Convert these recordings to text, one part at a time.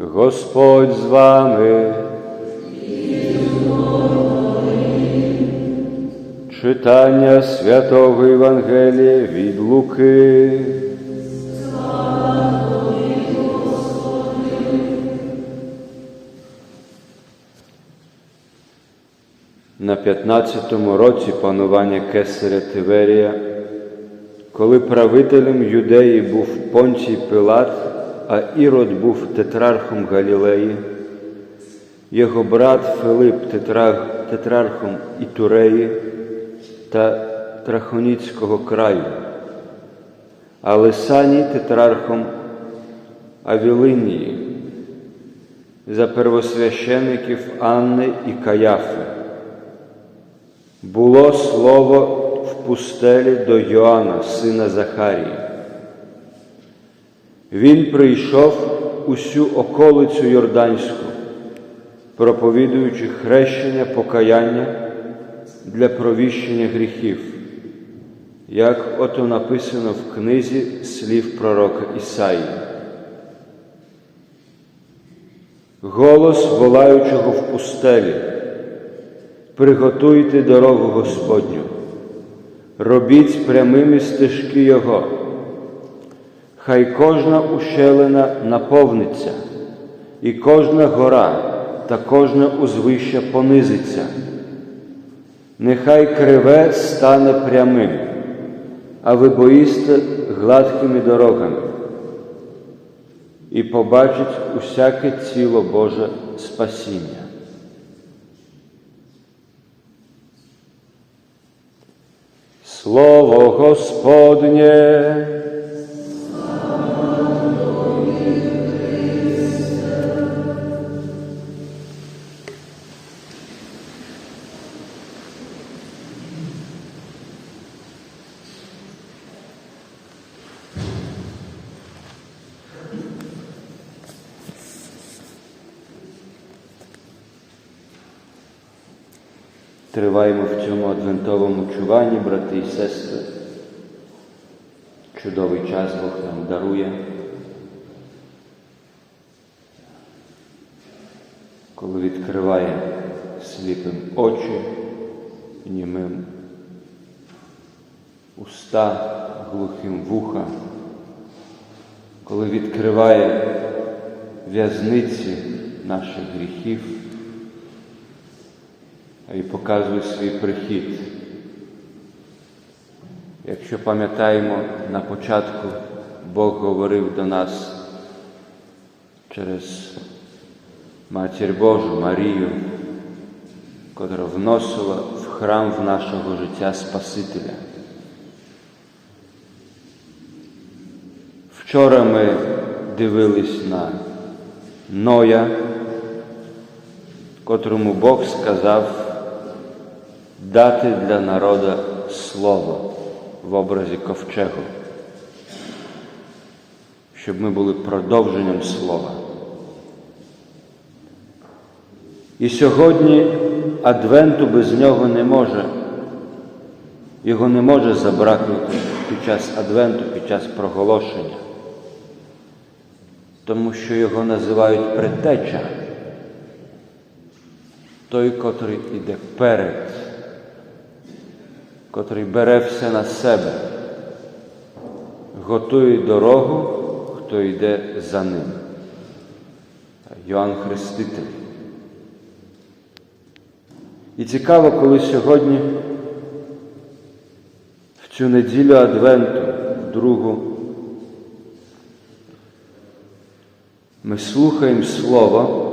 Господь з вами. Читання святого Євангелія від Луки. На 15-му році панування Кесаря Тиверія, коли правителем юдеї був Понтій Пилат, а Ірод був тетрархом Галілеї, його брат Филип тетрар, тетрархом Ітуреї та Трахоніцького краю, а Лисаній тетрархом Авілинії, за первосвящеників Анни і Каяфи. Було слово в пустелі до Йоанна, сина Захарії. Він прийшов усю околицю Йорданську, проповідуючи хрещення покаяння для провіщення гріхів, як ото написано в книзі слів пророка Ісаї. Голос волаючого в пустелі. Приготуйте дорогу Господню, робіть прямими стежки Його, хай кожна ущелина наповниться, і кожна гора та кожне узвище понизиться. Нехай криве стане прямим, а ви боїсте гладкими дорогами, і побачить усяке ціло Боже спасіння. Слово Господнє. Адвентовому брати і сестри. Чудовий час Бог нам дарує. Коли відкриває сліпим очі, німим уста, глухим вуха, коли відкриває в'язниці наших гріхів і показує свій прихід. Якщо пам'ятаємо, на початку Бог говорив до нас через Матір Божу Марію, котра вносила в храм в нашого життя Спасителя. Вчора ми дивились на Ноя, котрому Бог сказав дати для народа слово в образі ковчегу, щоб ми були продовженням слова. І сьогодні Адвенту без нього не може, його не може забракнути під час Адвенту, під час проголошення, тому що його називають предтеча, той, котрий іде перед котрий бере все на себе, готує дорогу, хто йде за ним. Йоанн Хреститель. І цікаво, коли сьогодні, в цю неділю Адвенту, в другу, ми слухаємо Слово,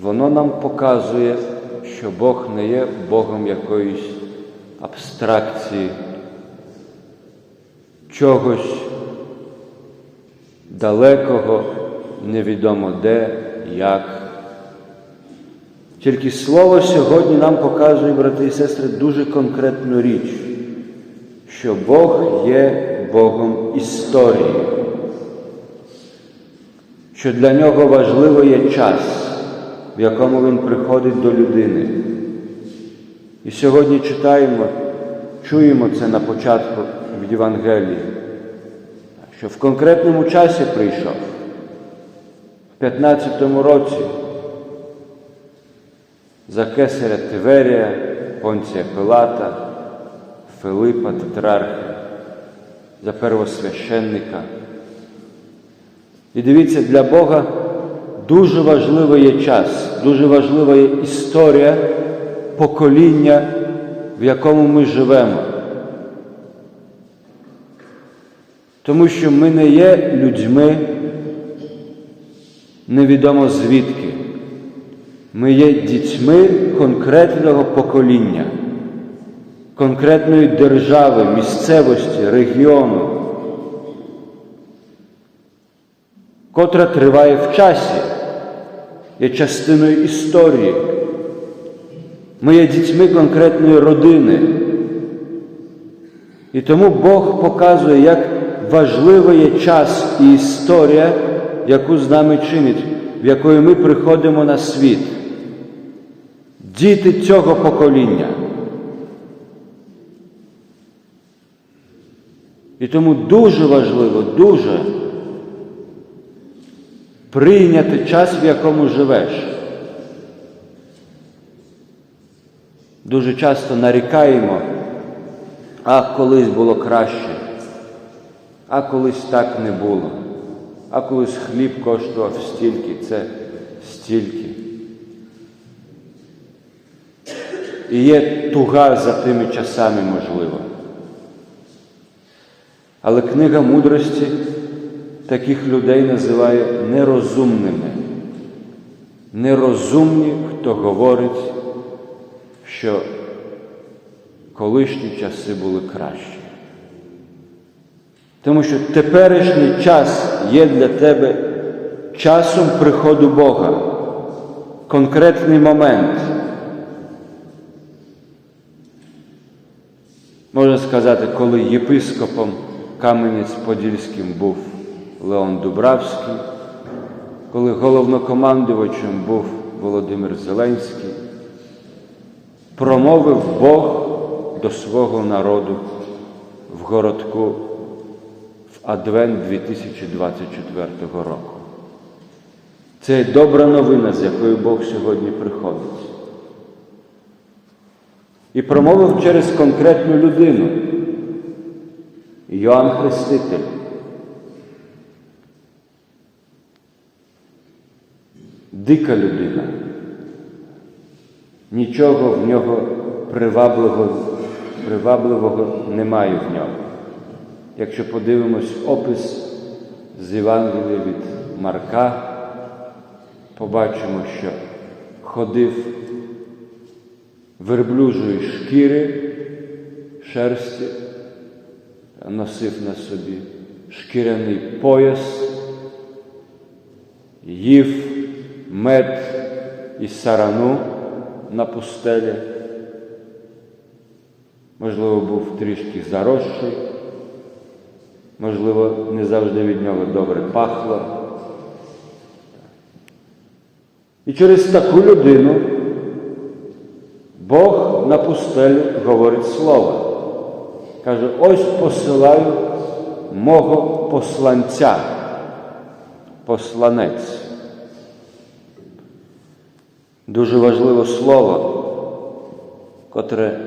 воно нам показує що Бог не є Богом якоїсь абстракції, чогось далекого, невідомо де, як. Тільки Слово сьогодні нам показує, брати і сестри, дуже конкретну річ, що Бог є Богом історії, що для нього важливо є час в якому він приходить до людини. І сьогодні читаємо, чуємо це на початку в Євангелії, що в конкретному часі прийшов, в 2015 році за кесаря Тиверія, Понція Пилата, Филипа Тетрарха, за первосвященника. І дивіться, для Бога дуже важливий є час, дуже важлива є історія покоління, в якому ми живемо. Тому що ми не є людьми невідомо звідки. Ми є дітьми конкретного покоління, конкретної держави, місцевості, регіону, котра триває в часі, є частиною історії. Ми є дітьми конкретної родини. І тому Бог показує, як важливий є час і історія, яку з нами чинить, в якої ми приходимо на світ. Діти цього покоління. І тому дуже важливо, дуже прийняти час, в якому живеш. Дуже часто нарікаємо, а колись було краще, а колись так не було, а колись хліб коштував стільки, це стільки. І є туга за тими часами можливо. Але книга мудрості таких людей називає нерозумними. Нерозумні, хто говорить, що колишні часи були кращі. Тому що теперішній час є для тебе часом приходу Бога, конкретний момент. Можна сказати, коли єпископом Кам'янець-Подільським був Леон Дубравський, коли головнокомандувачем був Володимир Зеленський, промовив Бог до свого народу в городку в Адвент 2024 року. Це є добра новина, з якою Бог сьогодні приходить. І промовив через конкретну людину. Йоанн Хреститель. Дика людина. Нічого в нього привабливого, привабливого немає в ньому. Якщо подивимось опис з Євангелія від Марка, побачимо, що ходив верблюжої шкіри, шерсті, носив на собі шкіряний пояс, їв мед і сарану на пустелі, можливо, був трішки заросший, можливо, не завжди від нього добре пахло. І через таку людину Бог на пустелю говорить слово. Каже, ось посилаю мого посланця, посланець. Дуже важливе слово, котре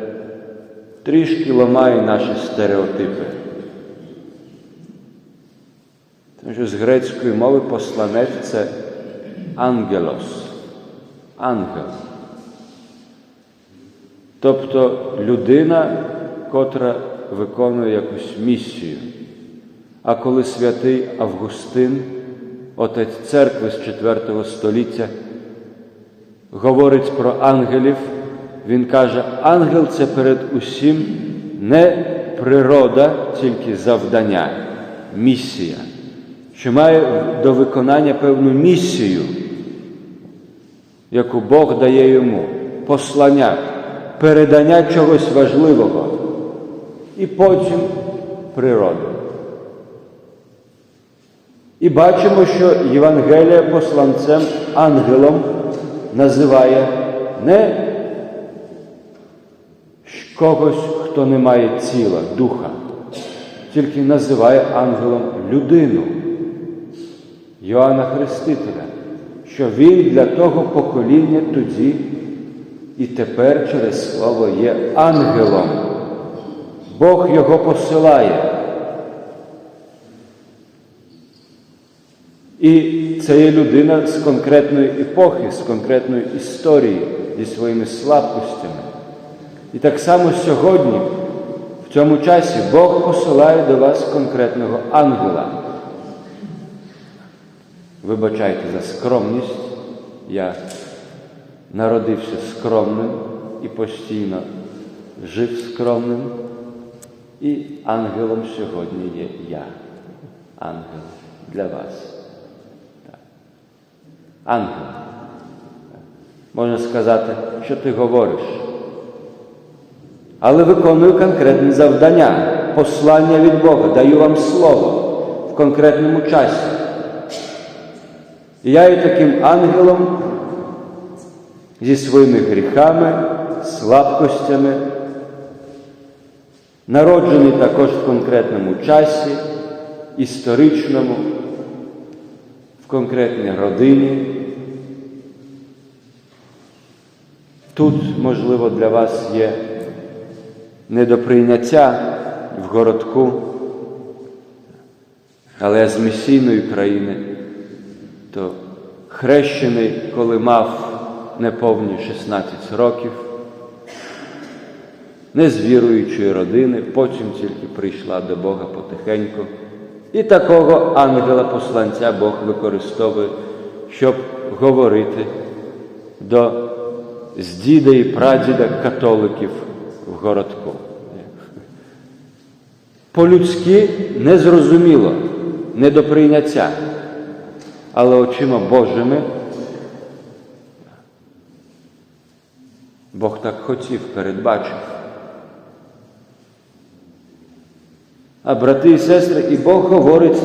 трішки ламає наші стереотипи. Тому що з грецької мови посланець це ангелос, ангел. Тобто людина, котра виконує якусь місію. А коли святий Августин, отець церкви з IV століття, говорить про ангелів, він каже, ангел це перед усім не природа, тільки завдання, місія, що має до виконання певну місію, яку Бог дає йому, послання, передання чогось важливого. І потім природу. І бачимо, що Євангелія посланцем ангелом називає не когось, хто не має тіла, духа, тільки називає ангелом людину, Йоанна Хрестителя, що він для того покоління тоді і тепер через слово є ангелом. Бог його посилає. І це є людина з конкретної епохи, з конкретної історії, зі своїми слабкостями. І так само сьогодні, в цьому часі, Бог посилає до вас конкретного ангела. Вибачайте за скромність, я народився скромним і постійно жив скромним, і ангелом сьогодні є я, ангел для вас. Ангел. Можна сказати, що ти говориш. Але виконую конкретне завдання, послання від Бога, даю вам слово в конкретному часі. І я є таким ангелом зі своїми гріхами, слабкостями, народжений також в конкретному часі, історичному, в конкретній родині. Тут, можливо, для вас є недоприйняття в городку, але з місійної країни, то хрещений, коли мав неповні 16 років, не з віруючої родини, потім тільки прийшла до Бога потихеньку. І такого ангела-посланця Бог використовує, щоб говорити до з діда і прадіда католиків в городку. По-людськи незрозуміло, не до прийняття, але очима Божими Бог так хотів, передбачив. А брати і сестри, і Бог говорить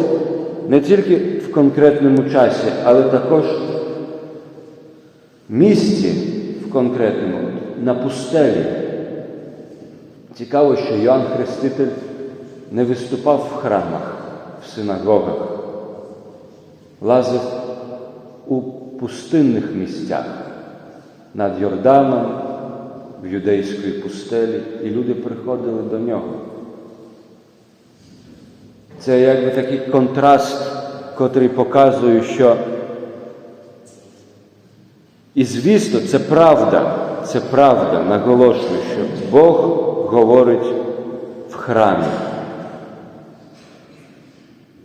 не тільки в конкретному часі, але також місці в конкретному, на пустелі. Цікаво, що Йоанн Хреститель не виступав в храмах, в синагогах, лазив у пустинних місцях над Йорданом, в юдейської пустелі, і люди приходили до нього. Це якби такий контраст, котрий показує, що і звісно, це правда, це правда, наголошую, що Бог говорить в храмі.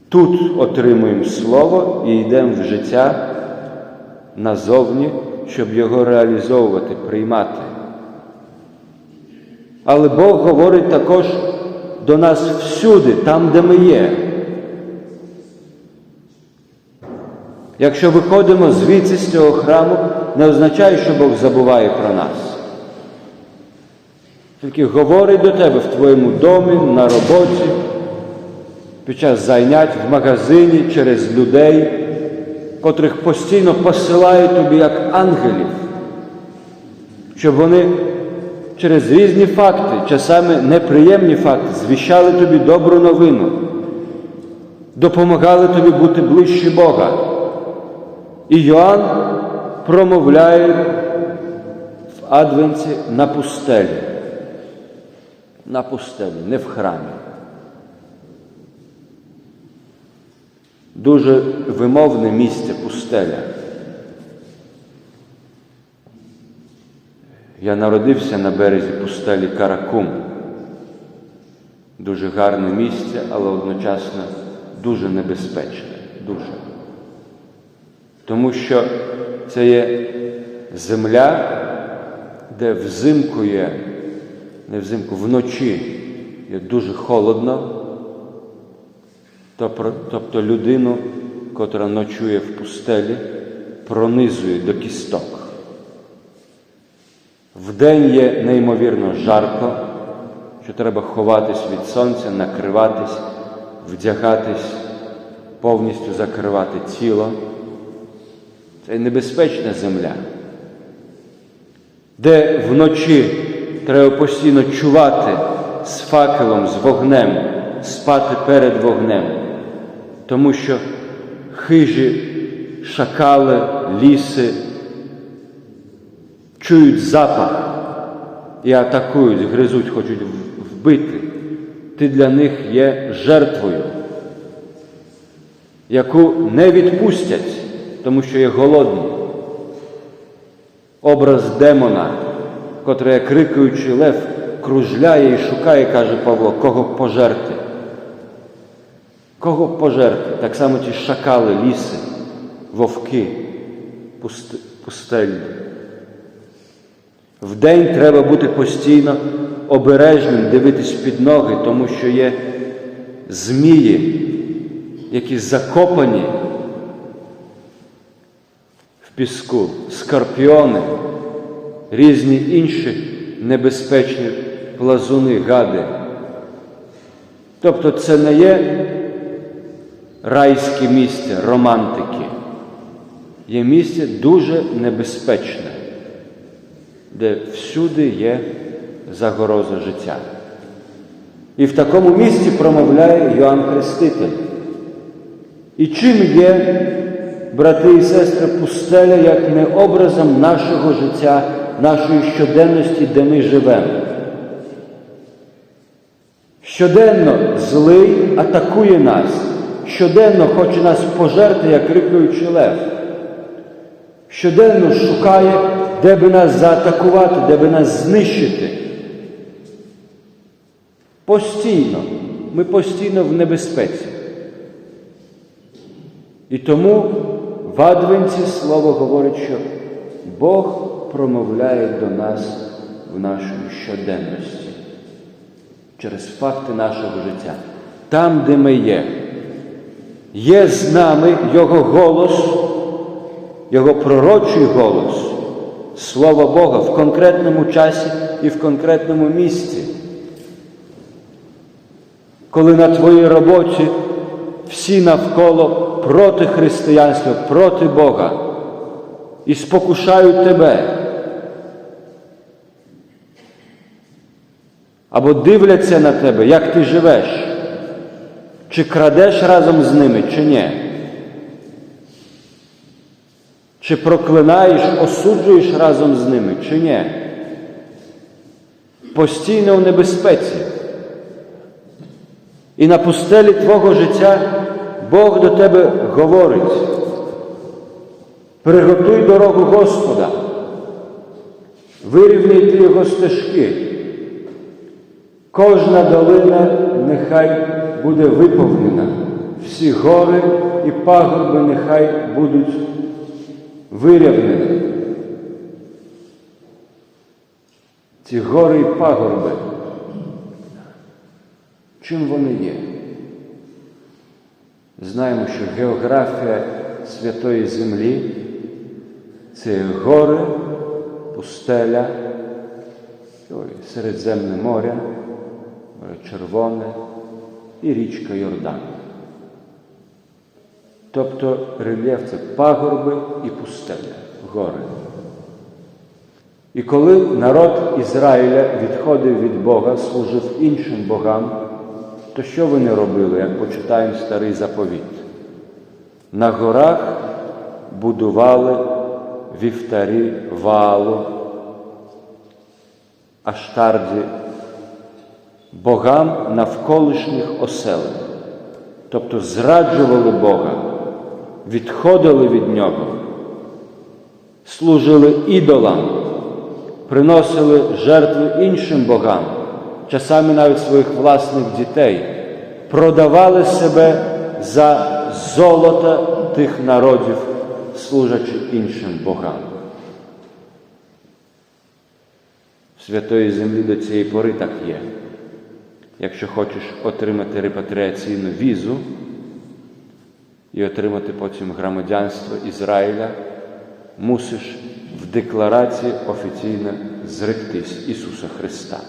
Тут отримуємо Слово і йдемо в життя назовні, щоб його реалізовувати, приймати. Але Бог говорить також до нас всюди, там, де ми є. Якщо виходимо звідси з цього храму, не означає, що Бог забуває про нас. Тільки говорить до тебе в твоєму домі, на роботі, під час зайнять в магазині через людей, котрих постійно посилає тобі як ангелів, щоб вони через різні факти, часами неприємні факти, звіщали тобі добру новину, допомагали тобі бути ближче Бога. І Йоанн промовляє в Адвенці на пустелі. На пустелі, не в храмі. Дуже вимовне місце пустеля. Я народився на березі пустелі Каракум. Дуже гарне місце, але одночасно дуже небезпечне. Дуже. Тому що це є земля, де взимку є, не взимку, вночі є дуже холодно, тобто людину, котра ночує в пустелі, пронизує до кісток. Вдень є неймовірно жарко, що треба ховатись від сонця, накриватись, вдягатись, повністю закривати тіло. Це небезпечна земля, де вночі треба постійно чувати з факелом, з вогнем, спати перед вогнем, тому що хижі шакали, ліси чують запах і атакують, гризуть, хочуть вбити, ти для них є жертвою, яку не відпустять, тому що є голодні. Образ демона, котрий, як крикаючий лев, кружляє і шукає, каже Павло, кого пожерти. Кого пожерти? Так само ті шакали, ліси, вовки, пустельні. Вдень треба бути постійно обережним, дивитись під ноги, тому що є змії, які закопані в піску, скорпіони, різні інші небезпечні плазуни, гади. Тобто це не є райське місце романтики, є місце дуже небезпечне де всюди є загороза життя. І в такому місці промовляє Йоанн Хреститель. І чим є, брати і сестри, пустеля, як не образом нашого життя, нашої щоденності, де ми живемо. Щоденно злий атакує нас, щоденно хоче нас пожерти, як крикуючий лев. Щоденно шукає, де би нас заатакувати, де би нас знищити. Постійно, ми постійно в небезпеці. І тому в Адвенті слово говорить, що Бог промовляє до нас в нашій щоденності через факти нашого життя. Там, де ми є, є з нами Його голос, Його пророчий голос, Слово Бога в конкретному часі і в конкретному місці. Коли на твоїй роботі всі навколо проти християнства, проти Бога і спокушають тебе. Або дивляться на тебе, як ти живеш, чи крадеш разом з ними, чи ні. Чи проклинаєш, осуджуєш разом з ними, чи ні? Постійно в небезпеці. І на пустелі твого життя Бог до тебе говорить. Приготуй дорогу Господа, вирівняйте його стежки. Кожна долина нехай буде виповнена, всі гори і пагорби нехай будуть вирівнені. Ці гори і пагорби. Чим вони є? Знаємо, що географія Святої Землі це гори, пустеля, Середземне море, море Червоне і річка Йордан. Тобто рельєф це пагорби і пустеля, гори. І коли народ Ізраїля відходив від Бога, служив іншим богам, то що вони робили, як почитаємо старий заповіт? На горах будували вівтарі валу, аштарді, богам навколишніх оселень, тобто зраджували Бога, відходили від Нього, служили ідолам, приносили жертви іншим богам, часами навіть своїх власних дітей, продавали себе за золото тих народів, служачи іншим богам. В святої землі до цієї пори так є. Якщо хочеш отримати репатріаційну візу і отримати потім громадянство Ізраїля, мусиш в декларації офіційно зректись Ісуса Христа.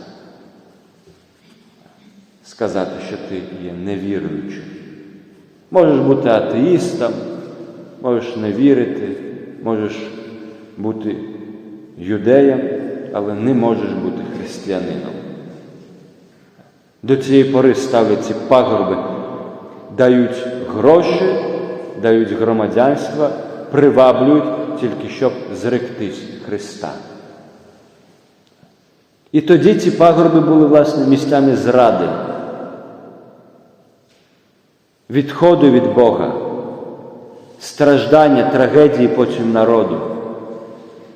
Сказати, що ти є невіруючим. Можеш бути атеїстом, можеш не вірити, можеш бути юдеєм, але не можеш бути християнином. До цієї пори ставлять ці пагорби, дають гроші, дають громадянство, приваблюють тільки щоб зректись Христа. І тоді ці пагорби були, власне, місцями зради, відходу від Бога, страждання, трагедії потім народу.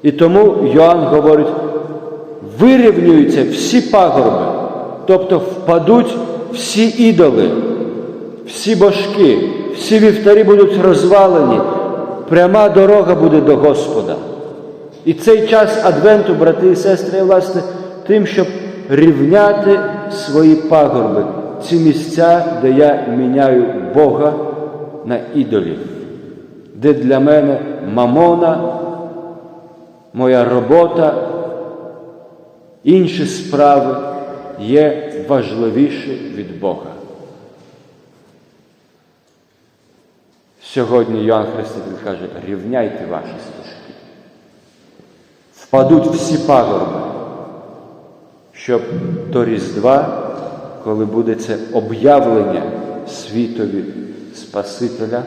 І тому Йоанн говорить, вирівнюються всі пагорби, тобто впадуть всі ідоли, всі божки, всі вівтарі будуть розвалені, пряма дорога буде до Господа. І цей час Адвенту, брати і сестри, власне, тим, щоб рівняти свої пагорби, ці місця, де я міняю Бога на ідолів, де для мене мамона, моя робота, інші справи є важливіші від Бога. Сьогодні Йоанн Хреститель каже, рівняйте ваші стежки. Впадуть всі пагорби, щоб до Різдва, коли буде це об'явлення світові Спасителя,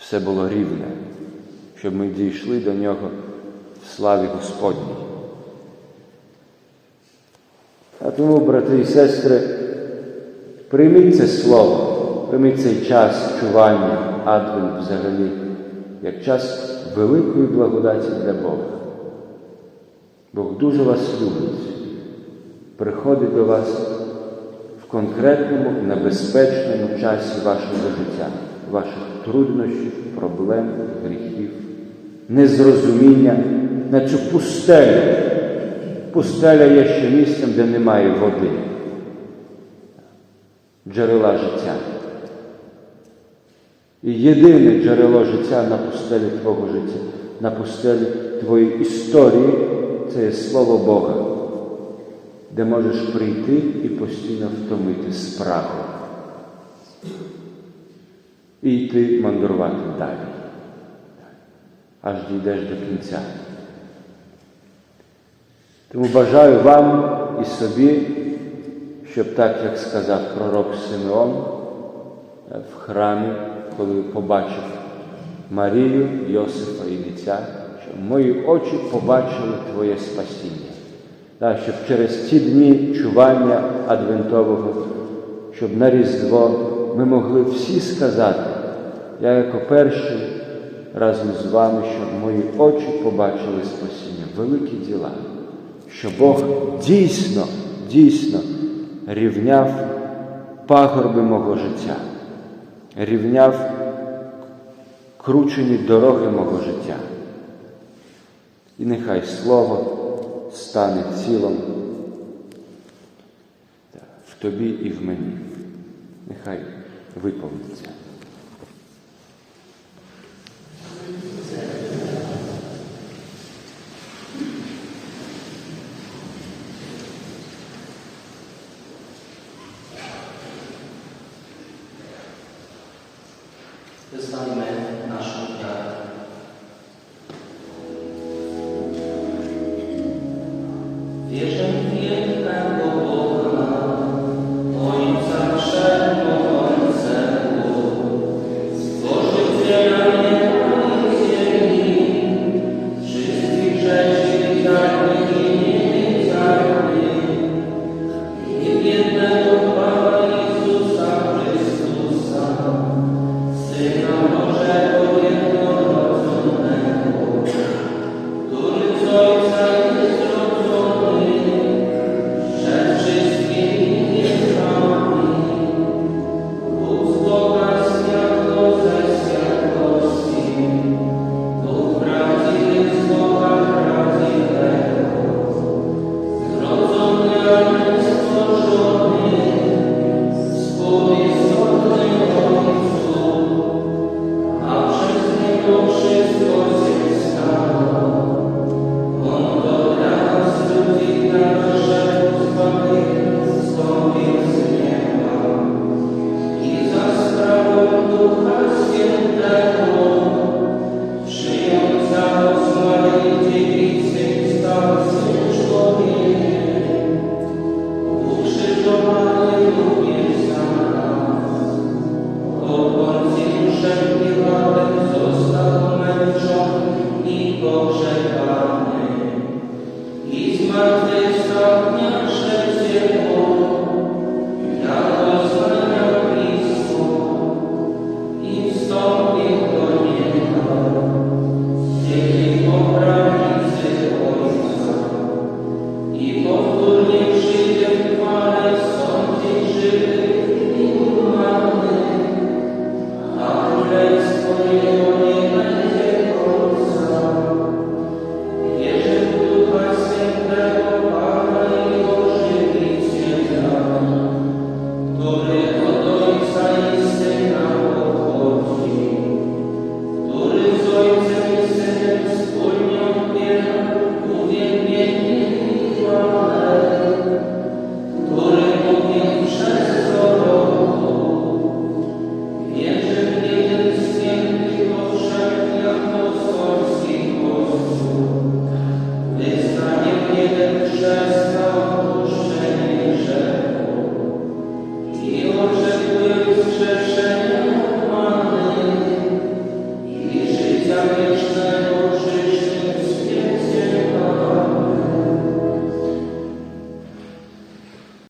все було рівне, щоб ми дійшли до нього в славі Господній. А тому, брати і сестри, прийміть це слово, прийміть цей час чування, адвент взагалі, як час великої благодаті для Бога. Бог дуже вас любить, приходить до вас в конкретному, небезпечному часі вашого життя, ваших труднощів, проблем, гріхів, незрозуміння на цю пустелю. Пустеля є ще місцем, де немає води, джерела життя. Єдине джерело життя на пустелі Твого життя, на пустелі Твоєї історії це є Слово Бога, де можеш прийти і постійно втомити справу. І йти мандрувати далі, аж дійдеш до кінця. Тому бажаю вам і собі, щоб так, як сказав пророк Симеон в храмі, коли побачив Марію, Йосифа і дитя, що мої очі побачили Твоє спасіння. Так, щоб через ці дні чування Адвентового, щоб на Різдво ми могли всі сказати, я як перший разом з вами, щоб мої очі побачили спасіння, великі діла. Що Бог дійсно, дійсно рівняв пагорби мого життя, рівняв кручені дороги мого життя. І нехай Слово стане цілом в тобі і в мені. Нехай виповниться.